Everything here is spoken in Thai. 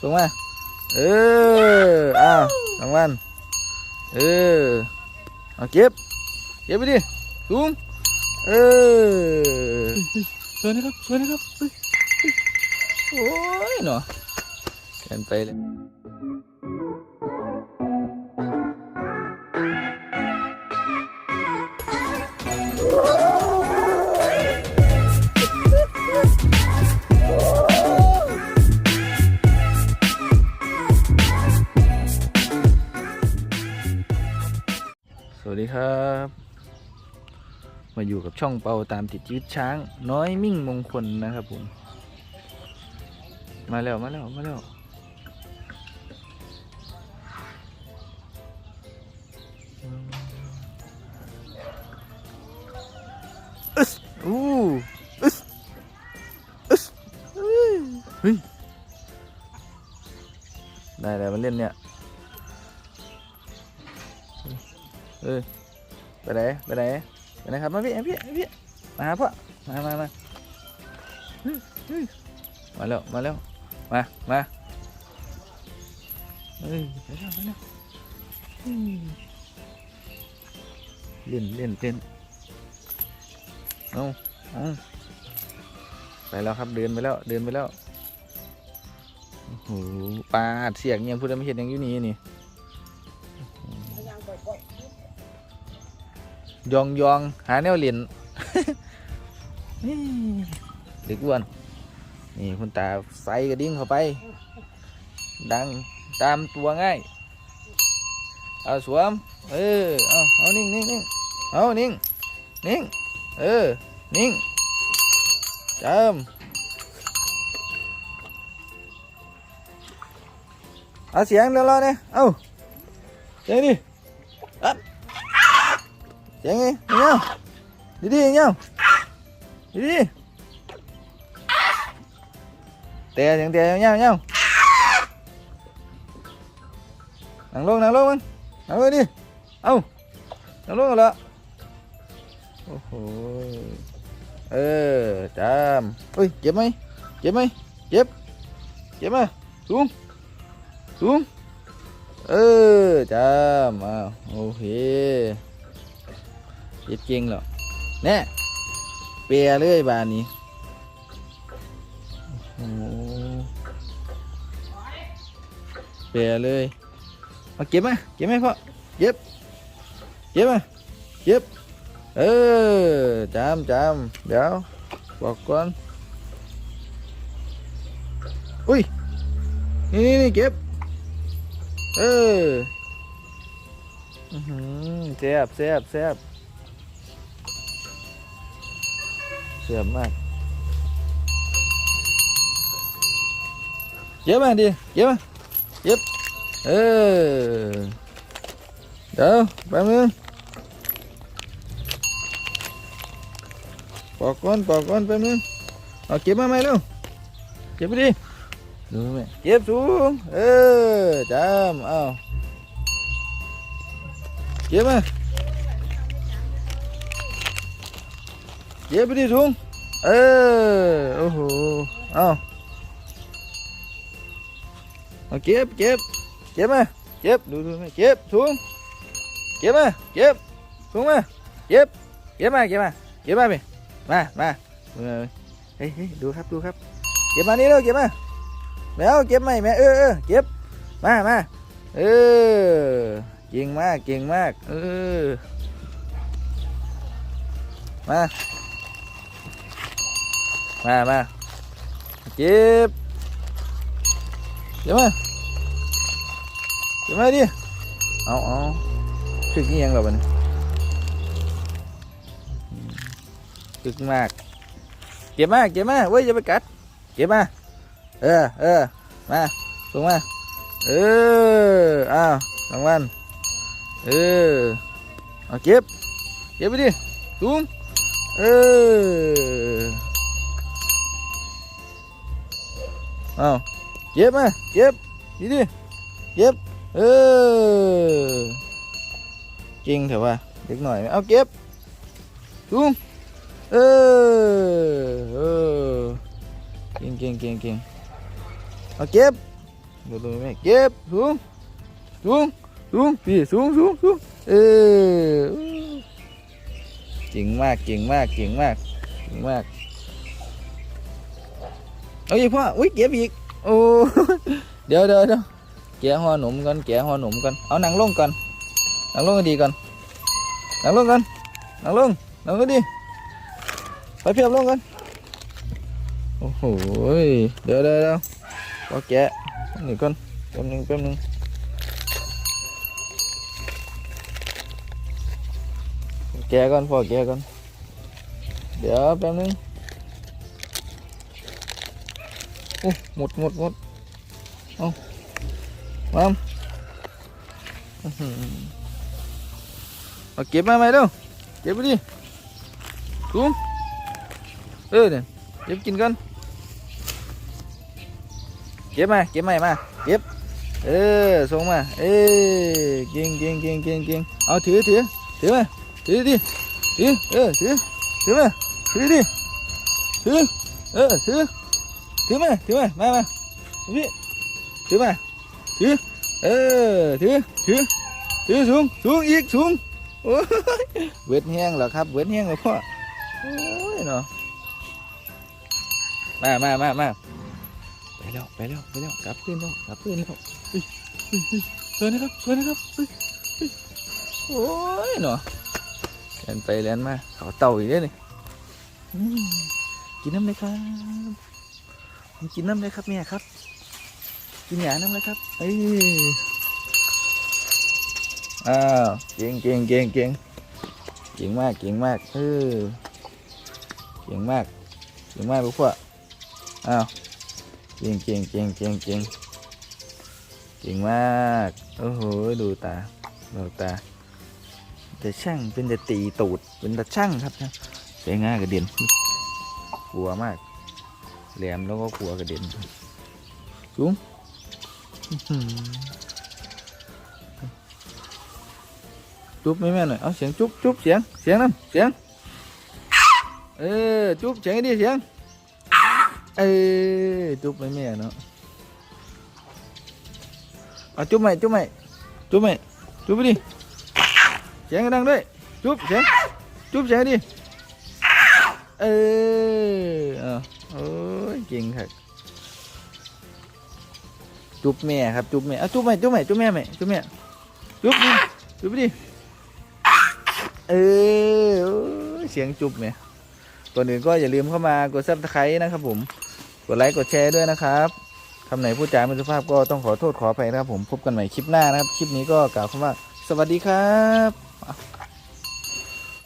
ส่งมา เออ อ้าวรางวัลเออ เอาเก็บ เก็บไปดิสูงเออสวยนะครับสวยนะครับเฮ้ยโอ้ยเนาะเกินไปเลย ดีครับ มาอยู่กับช่องเปาตามติดชีวิตช้าง น้อยมิ่งมงคลนะครับผม มาแล้วมาแล้วมาแล้วอึสอู้อึสอึสเฮ้ยเฮ้ยได้แล้วมันเล่นเนี่ย เออไปไหนไปไหนไปไหนครับมาพี่พี่พี่มาพ่อมามามามาแล้วมาแล้วมามาเฮ้ยไปแล้วไปแล้วเล่นเล่นเล่นเอาเอาไปแล้วครับเดินไปแล้วเดินไปแล้วโอ้โหปลาเสียงยังพูดไม่เห็นยังอยู่นี่นี่ ยองยองหาแนวเหรียญนี่เด็กอ้วนนี่คุณตาใส่กระดิ่งเข้าไป ดังตามตัวง่าย เอาสวม เออ เอาเอานิ่งนิ่งนิ่งเอานิ่งนิ่ง เออ นิ่งจำเอาเสียงเดี๋ยวรอเนี่ยเอาเสียงดิอัพ Chạy nghe, đi nhau Đi đi nhau Đi đi. Tè chẳng tè nhau nhau Nặng luôn, nặng luôn anh Nặng luôn đi. Ông. Nặng luôn rồi đó. Ôi ôi ờ, Ui, chếp mày Chếp mày Chếp Chếp mày Xuống. Xuống. Ờ, chàm. À, ok เจ็ดเก่งหรอแน่เปียเลยบานนี้โอ้โหเปียเลยเอาเก็บมาเก็บไหมพ่อเก็บเก็บมาเก็บเออจำจำเดี๋ยวบอกก่อนอุ้ยนี่นี่นี่เก็บเอออือหือแซ่บแซ่บแซ่บ เสื่อมมากเย็บมาดิเย็บมาเย็บเออเดี๋ยวแป๊บนึงปอกก้อนปอกก้อนแป๊บนึงเอาเก็บมาไหมลูกเก็บไปดิดูไหมเก็บสูงเออจำเอาเก็บมาเก็บไปดิถุงเออโอ้โหเอาเอาเก็บเก็บเก็บมา เก็บดูดูไหมเก็บถุงเก็บมาเก็บถุงมาเก็บเก็บมาเก็บมาเก็บมาไปมามาเออเฮ้ยเฮ้ยดูครับดูครับเก็บ มามาเก็บเดี๋ยวมาเดี๋ยวมาดิเอาเอาถึกนี่ยังหรอมันถึกมาก เก็บมาเก็บมาเว้ยอย่าไปกัด เก็บมา เออเออมาส่งมา เอออ้าวรางวัลเออเอาเก็บ เก็บไปดิสูงเออ เอาเก็บมาเก็บดีดิเก็บเออเก่งเถอะว่าเด็กหน่อยเอาเก็บทุ่งเออ เออเก่งเก่งเก่งเก่งเอาเอาเก็บดูดูแม่เก็บสูงสูงสูงพี่สูงสูงสูงเออุ้ยเก็บอีกโอ้เดี๋ยวเดี๋ยวเดี๋ยวแกะห่อหนมกันแกะห่อหนุ่มกันเอานังลงก่อนนังลงกันดีก่อนนังลงกันนังลงนังก็ดีไปเพียบลงกันโอ้โหเดี๋ยวเดี๋ยวเดี๋ยวพอแกะนี่ก่อนแป๊บหนึงแป๊บหนึงแกะก่อนพอแกะก่อนเดี๋ยวแป๊บหนึง โอ้หมดหมดหมดเอามามอื้อหือเอาเก็บมาไหมเด้อเก็บไปดิถุงเออเนี่ยเก็บกินก่อนเก็บมาเก็บใหมามาเก็บเออส่งมาเอ้ยเก่งเก่งเก่งเก่งเก่งเอาถือถือถือมาถือดิถือเออถือถือมาถือดิถือเออถือ ถือมาถือมามามาพี่ถือมาถือเออถือถือถือสูงสูงอีกสูงโอ้ยเวทแห้งเหรอครับเวทแห้งเหรอพ่อโอ้ยเนาะมามามามาไปแล้วไปแล้วไปแล้วกลับขึ้นแล้วกลับขึ้นแล้วสวยนะครับสวยนะครับเฮ้ยโอ้ยเนาะเล่นไปเล่นมาเขาเต่าอีกแล้วนี่กินน้ำเลยครับ กินน้ำเลยครับเมียครับ กินหยาน้ำเลยครับเอ้ยอ้าวเก่งเก่งเก่งเก่งเก่งมากเก่งมากเออเก่งมากเก่งมากลูกพ่ออ้าวเก่งเก่งเก่งเก่งเก่งเก่งมากโอ้โหดูตาเราตาแต่ช่างเป็นแต่ตีตูดเป็นแต่ช่างครับนะใช้ง่ายกระเด็นกลัวมาก แหลมแล้วก็กลัวกระเด็นสูงอื้อหือจุ๊บไหมแม่หน่อย เอาเสียงจุ๊บจุ๊บเสียง เสียงน้ำเสียง เออ จุ๊บเสียงให้ดีเสียง เออ จุ๊บไหมแม่เนาะเอาจุ๊บไหมจุ๊บไหมจุ๊บไหมจุ๊บไปดิ เสียงดังด้วย จุ๊บเสียง จุ๊บเสียงดิ เออเอาโอ้ ยเก่งครับจุ๊บแม่ครับจุ๊บแม่เอาจุ๊บแม่จุ๊บแม่จุ๊บแม่แม่จุ๊บแม่จุ๊บดิจุ๊บไปดิเออโอ้ยเสียงจุ๊บแม่ก่อนอื่นก็อย่าลืมเข้ามากดซับสไครต์นะครับผมกดไลค์กดแชร์ด้วยนะครับคำไหนพูดจาไม่สุภาพก็ต้องขอโทษขออภัยนะครับผมพบกันใหม่คลิปหน้านะครับ คลิปนี้ก็กล่าวคำว่า สวัสดีครับ